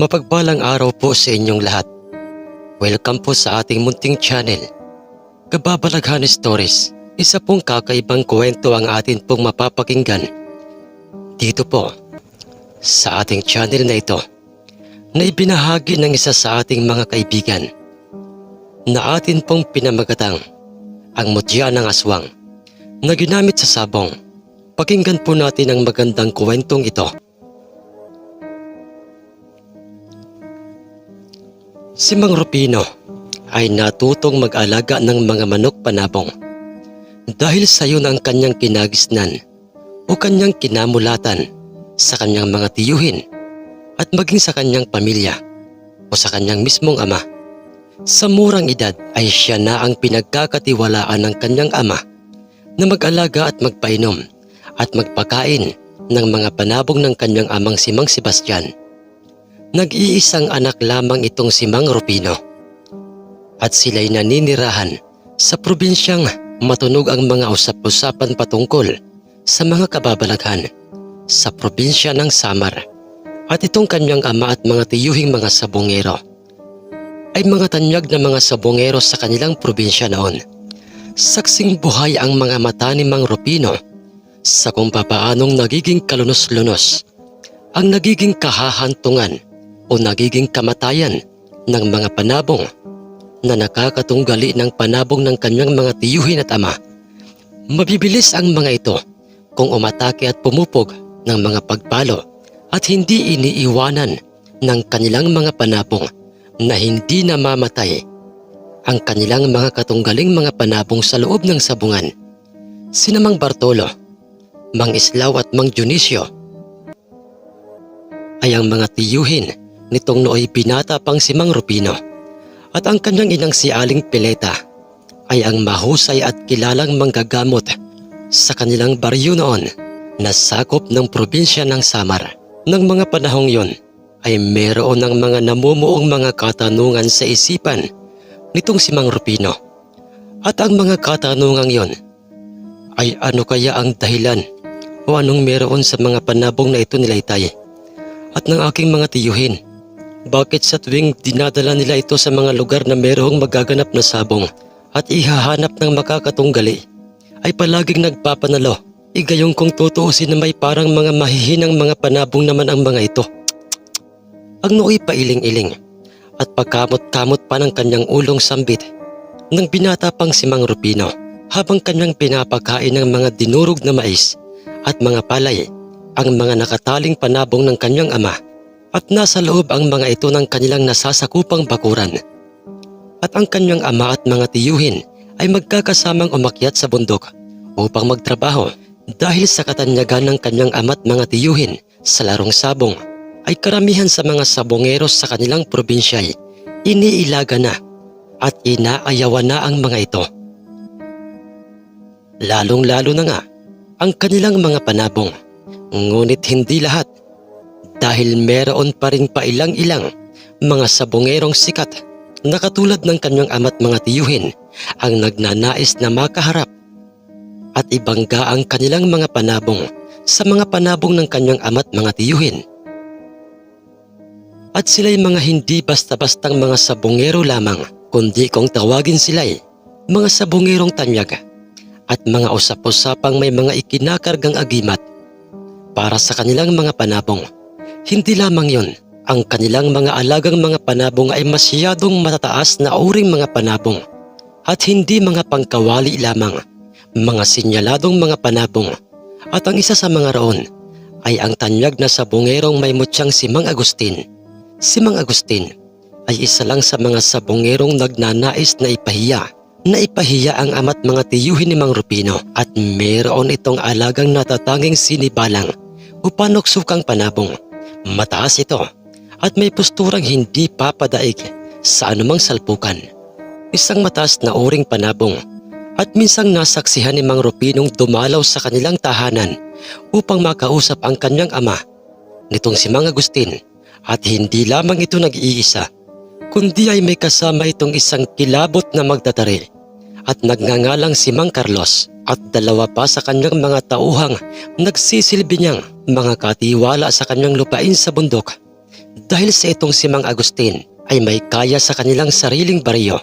Mapagpalang araw po sa inyong lahat. Welcome po sa ating munting channel. Kababalaghan Stories, isa pong kakaibang kwento ang atin pong mapapakinggan. Dito po, sa ating channel na ito, na ibinahagi ng isa sa ating mga kaibigan na atin pong pinamagatang ang mutya ng aswang na ginamit sa sabong. Pakinggan po natin ang magandang kwentong ito. Si Mang Rupino ay natutong mag-alaga ng mga manok panabong. Dahil sa yun ang kanyang kinagisnan o kanyang kinamulatan sa kanyang mga tiyuhin at maging sa kanyang pamilya o sa kanyang mismong ama. Sa murang edad ay siya na ang pinagkakatiwalaan ng kanyang ama na mag-alaga at magpainom at magpakain ng mga panabong ng kanyang amang si Mang Sebastian. Nag-iisang anak lamang itong si Mang Rupino. At sila'y naninirahan sa probinsyang matunog ang mga usap-usapan patungkol sa mga kababalaghan sa probinsya ng Samar. At itong kanyang ama at mga tiyuhing mga sabongero ay mga tanyag na mga sabongero sa kanilang probinsya noon. Saksing buhay ang mga mata ni Mang Rupino sa kung papaanong nagiging kalunos-lunos ang nagiging kahahantungan o nagiging kamatayan ng mga panabong na nakakatunggali ng panabong ng kanyang mga tiyuhin at ama. Mabibilis ang mga ito kung umatake at pumupog ng mga pagpalo at hindi iniiwanan ng kanilang mga panabong na hindi namamatay ang kanilang mga katunggaling mga panabong sa loob ng sabungan. Sinamang Bartolo, Mang Islaw at Mang Dionisio ay ang mga tiyuhin nitong nooy binata pang si Mang Rupino at ang kanyang inang si Aling Pileta ay ang mahusay at kilalang manggagamot sa kanilang baryo noon na sakop ng probinsya ng Samar. Nang mga panahong yon ay meron ng mga namumuong mga katanungan sa isipan nitong si Mang Rupino. At ang mga katanungang yon ay ano kaya ang dahilan o anong meron sa mga panabong na ito nilaytay at ng aking mga tiyuhin. Bakit sa tuwing dinadala nila ito sa mga lugar na merong magaganap na sabong at ihahanap ng makakatunggali ay palaging nagpapanalo. Igayong kung tutuusin na may parang mga mahihinang mga panabong naman ang mga ito. Ang nooy pailing-iling at pagkamot-kamot pa ng kanyang ulong sambit nang binata pang si Mang Rupino habang kanyang pinapakain ng mga dinurog na mais at mga palay ang mga nakataling panabong ng kanyang ama at nasa loob ang mga ito ng kanilang nasasakupang bakuran. At ang kanyang ama at mga tiyuhin ay magkakasamang umakyat sa bundok upang magtrabaho dahil sa katanyagan ng kanyang ama't mga tiyuhin sa larong sabong ay karamihan sa mga sabongeros sa kanilang probinsya iniilaga na at inaayawan na ang mga ito. Lalong-lalo na nga ang kanilang mga panabong. Ngunit hindi lahat dahil meron pa rin pailang-ilang mga sabongerong sikat na katulad ng kanyang ama't mga tiyuhin ang nagnanais na makaharap at ibangga ang kanilang mga panabong sa mga panabong ng kanyang ama't mga tiyuhin. At sila'y mga hindi basta-bastang mga sabongero lamang, kundi kung tawagin sila'y mga sabongerong tanyag at mga usap-usapang may mga ikinakargang agimat para sa kanilang mga panabong. Hindi lamang yon, ang kanilang mga alagang mga panabong ay masyadong matataas na uring mga panabong at hindi mga pangkawali lamang, mga sinyaladong mga panabong. At ang isa sa mga roon ay ang tanyag na sabongerong may mutsyang si Mang Agustin. Si Mang Agustin ay isa lang sa mga sabongerong nagnanais na ipahiya na ipahiya ang ama't mga tiyuhin ni Mang Rupino at meron itong alagang natatanging sinibalang o panuksukang panabong. Mataas ito at may posturang hindi papadaig sa anumang salpukan. Isang mataas na uring panabong at minsang nasaksihan ni Mang Rupinong dumalaw sa kanilang tahanan upang makausap ang kanyang ama nitong si Mang Agustin at hindi lamang ito nag-iisa kundi ay may kasama itong isang kilabot na magtatari at nagngangalang si Mang Carlos at dalawa pa sa kanyang mga tauhang nagsisilbi niyang mga katiwala sa kanyang lupain sa bundok dahil sa itong si Mang Agustin ay may kaya sa kanilang sariling bariyo.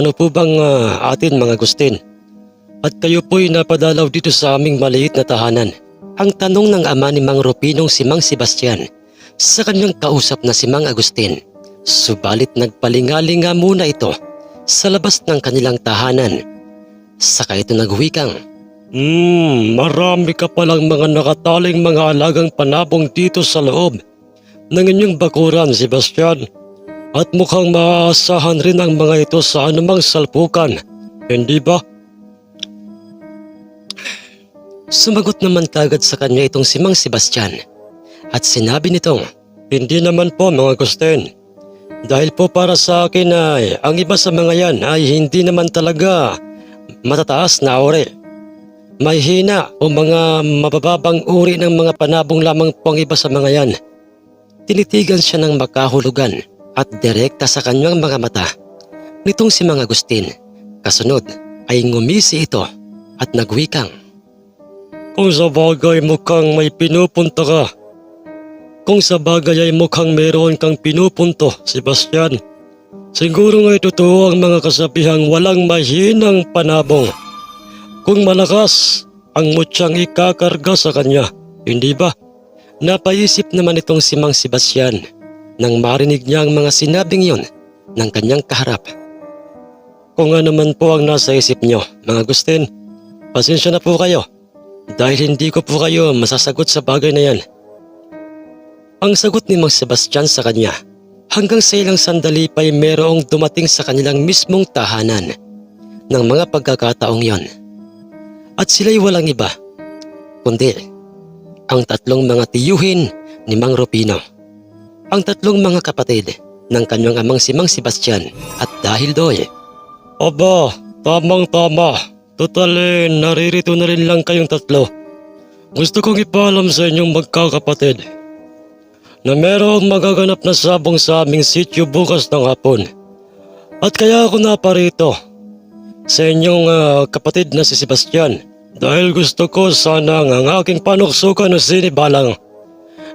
Ano po bang ah, atin Mang Agustin? At kayo po'y napadalaw dito sa aming maliit na tahanan. Ang tanong ng ama ni Mang Rupinong si Mang Sebastian sa kanyang kausap na si Mang Agustin. Subalit nagpalingalinga muna ito sa labas ng kanilang tahanan. Saka ito nagwikang, Hmm, marami ka palang mga nakataling mga alagang panabong dito sa loob ng inyong bakuran, Sebastian. At mukhang maaasahan rin ang mga ito sa anumang salpukan, hindi ba? Sumagot naman kagad sa kanya itong si Mang Sebastian at sinabi nitong, Hindi naman po mga Agustin. Dahil po para sa akin ay ang iba sa mga yan ay hindi naman talaga matataas na uri. May hina o mga mabababang uri ng mga panabong lamang po ang iba sa mga yan. Tinitigan siya ng makahulugan at direkta sa kanyang mga mata. Nitong si Mang Agustin, kasunod ay ngumisi ito at nagwikang. Kung sa bagay mukhang may pinupunta ka. Kung sa bagay ay mukhang meron kang pinupunto, Sebastian. Siguro nga'y totoo ang mga kasabihang walang mahinang panabong. Kung malakas, ang mutyang ikakarga sa kanya, hindi ba? Napaisip naman itong si Mang Sebastian nang marinig niya ang mga sinabing yun ng kanyang kaharap. Kung ano man po ang nasa isip niyo, mga Agustin, pasensya na po kayo dahil hindi ko po kayo masasagot sa bagay na yan. Ang sagot ni Mang Sebastian sa kanya, hanggang sa ilang sandali pa'y merong dumating sa kanilang mismong tahanan ng mga pagkakataong yon. At sila'y walang iba, kundi ang tatlong mga tiyuhin ni Mang Rupino. Ang tatlong mga kapatid ng kanyang amang si Mang Sebastian at dahil doy. Aba, tamang tama. Total eh, naririto na rin lang kayong tatlo. Gusto kong ipaalam sa inyong magkakapatid na merong magaganap na sabong sa aming sityo bukas ng hapon. At kaya ako naparito sa inyong ah, kapatid na si Sebastian dahil gusto ko sana ang aking panuksukan o sinibalang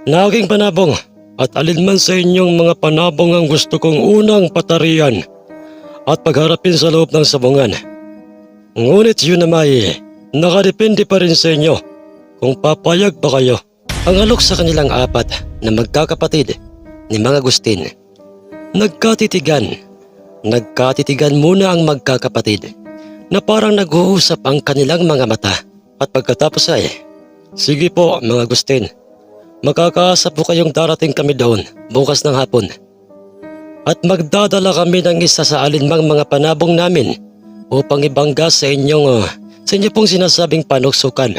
na aking panabong at alinman sa inyong mga panabong ang gusto kong unang patarian at pagharapin sa loob ng sabungan. Ngunit yun na may nakadepende pa rin sa inyo kung papayag ba kayo. Ang alok sa kanilang apat na magkakapatid ni Mang Agustin. Nagkatitigan. Nagkatitigan muna ang magkakapatid na parang nag-uusap ang kanilang mga mata. At pagkatapos ay, Sige po mga Agustin, makakaasa po kayong darating kami doon bukas ng hapon. At magdadala kami ng isa sa alinmang mga panabong namin upang ibangga sa inyong uh, sa inyo pong sinasabing panuksukan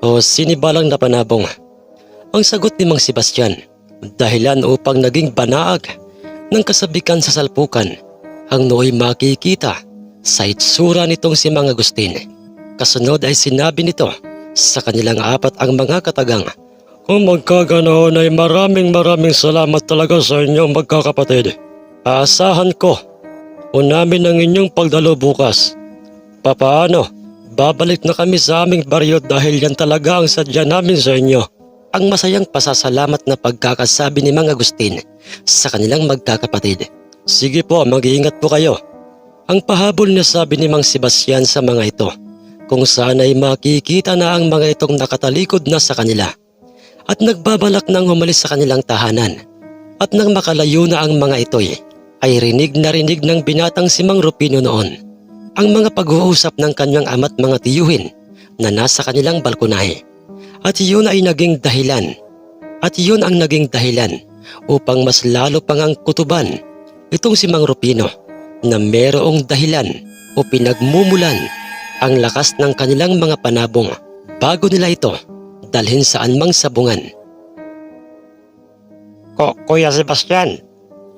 o sinibalang na panabong. Ang sagot ni Mang Sebastian, dahilan upang naging banaag ng kasabikan sa salpukan ang nooy makikita sa itsura nitong si Mang Agustin. Kasunod ay sinabi nito sa kanilang apat ang mga katagang, Kung magkaganoon ay maraming maraming salamat talaga sa inyong magkakapatid. Aasahan ko Unamin ang inyong pagdalo bukas. Papaano? Babalik na kami sa aming baryo dahil yan talaga ang sadya namin sa inyo. Ang masayang pasasalamat na pagkakasabi ni Mang Agustin sa kanilang magkakapatid. Sige po, mag-iingat po kayo. Ang pahabol na sabi ni Mang Sebastian sa mga ito kung saan ay makikita na ang mga itong nakatalikod na sa kanila at nagbabalak nang umalis sa kanilang tahanan at nang makalayo na ang mga ito'y ay rinig na rinig ng binatang si Mang Rupino noon ang mga pag-uusap ng kanyang ama't mga tiyuhin na nasa kanilang balkonahe. At iyon ay naging dahilan. At iyon ang naging dahilan upang mas lalo pang ang kutuban itong si Mang Rupino na merong dahilan o pinagmumulan ang lakas ng kanilang mga panabong bago nila ito dalhin sa anmang sabungan. Ko, Kuya Sebastian,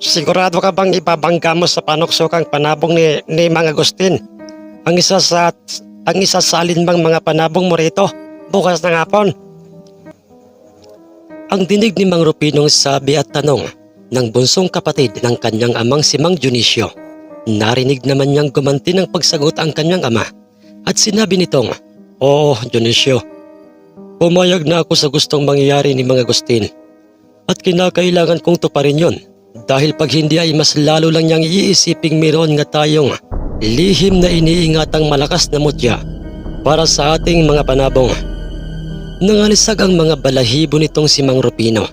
Sigurado ka bang ibabangga mo sa panuksukang panabong ni, ni Mang Agustin? Ang isa sa ang isa sa alinmang mga panabong mo rito bukas ng hapon. Ang dinig ni Mang Rupinong sabi at tanong ng bunsong kapatid ng kanyang amang si Mang Dionisio. Narinig naman niyang gumanti ng pagsagot ang kanyang ama at sinabi nitong, Oo, Dionisio, pumayag na ako sa gustong mangyayari ni Mang Agustin. At kinakailangan kong tuparin yon. Dahil pag hindi ay mas lalo lang niyang iisiping meron nga tayong lihim na iniingatang malakas na mutya para sa ating mga panabong. Nangalisag ang mga balahibo nitong si Mang Rupino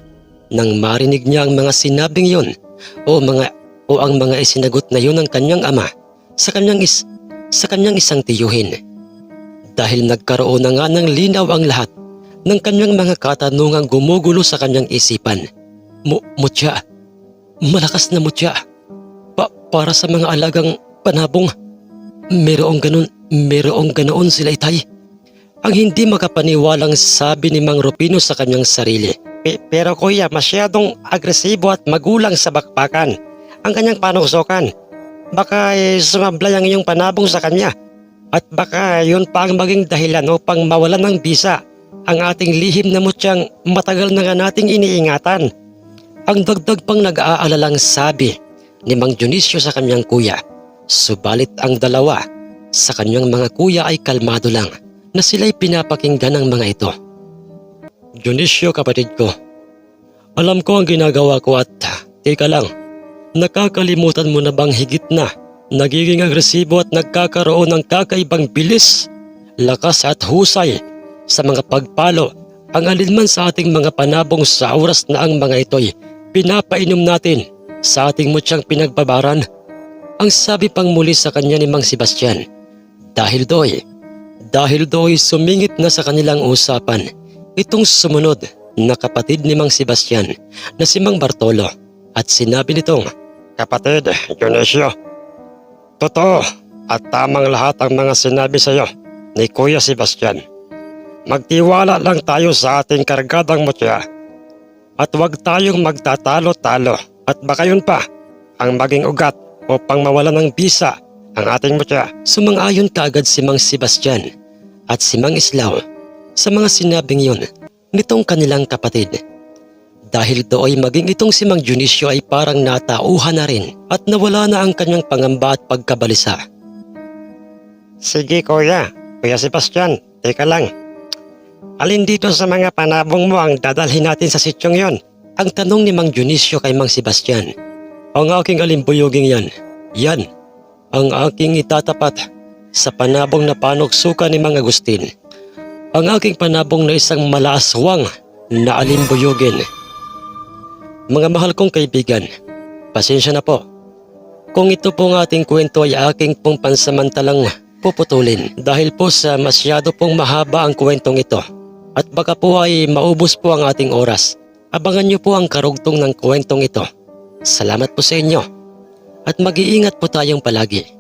nang marinig niya ang mga sinabing yon o mga o ang mga isinagot na yon ng kanyang ama sa kanyang is sa kanyang isang tiyuhin. Dahil nagkaroon na nga ng linaw ang lahat ng kanyang mga katanungang gumugulo sa kanyang isipan. Mu mutya. Malakas na mutya. Pa para sa mga alagang panabong. Merong ganun, merong ganoon sila itay. Ang hindi makapaniwalang sabi ni Mang Rupino sa kanyang sarili. pero kuya, masyadong agresibo at magulang sa bakbakan. Ang kanyang panusokan. Baka eh, sumablay ang iyong panabong sa kanya. At baka yun pa ang maging dahilan upang mawalan ng bisa ang ating lihim na mutyang matagal na nga nating iniingatan. Ang dagdag pang nag-aalalang sabi ni Mang Dionisio sa kanyang kuya. Subalit ang dalawa sa kanyang mga kuya ay kalmado lang na sila'y pinapakinggan ng mga ito. Dionisio kapatid ko, alam ko ang ginagawa ko at teka lang, nakakalimutan mo na bang higit na nagiging agresibo at nagkakaroon ng kakaibang bilis, lakas at husay sa mga pagpalo ang alinman sa ating mga panabong sa oras na ang mga ito'y pinapainom natin sa ating mutyang pinagbabaran. Ang sabi pang muli sa kanya ni Mang Sebastian, dahil doy, dahil doy sumingit na sa kanilang usapan, itong sumunod na kapatid ni Mang Sebastian na si Mang Bartolo at sinabi nitong, Kapatid, Dionisio, totoo at tamang lahat ang mga sinabi sa iyo ni Kuya Sebastian. Magtiwala lang tayo sa ating kargadang mutya at huwag tayong magtatalo-talo at baka yun pa ang maging ugat upang mawala ng bisa ang ating mutya. Sumang-ayon kaagad si Mang Sebastian at si Mang Islaw sa mga sinabing yun nitong kanilang kapatid. Dahil do'y maging itong si Mang Dionisio ay parang natauhan na rin at nawala na ang kanyang pangamba at pagkabalisa. Sige kuya, kuya Sebastian, teka lang. Alin dito sa mga panabong mo ang dadalhin natin sa sityong yon? Ang tanong ni Mang Dionisio kay Mang Sebastian. Ang aking alimbuyoging yan. Yan. Ang aking itatapat sa panabong na panuksuka ni Mang Agustin. Ang aking panabong na isang malaaswang na alimbuyogin. Mga mahal kong kaibigan, pasensya na po. Kung ito pong ating kwento ay aking pong pansamantalang puputulin dahil po sa masyado pong mahaba ang kwentong ito at baka po ay maubos po ang ating oras. Abangan niyo po ang karugtong ng kwentong ito. Salamat po sa inyo at mag-iingat po tayong palagi.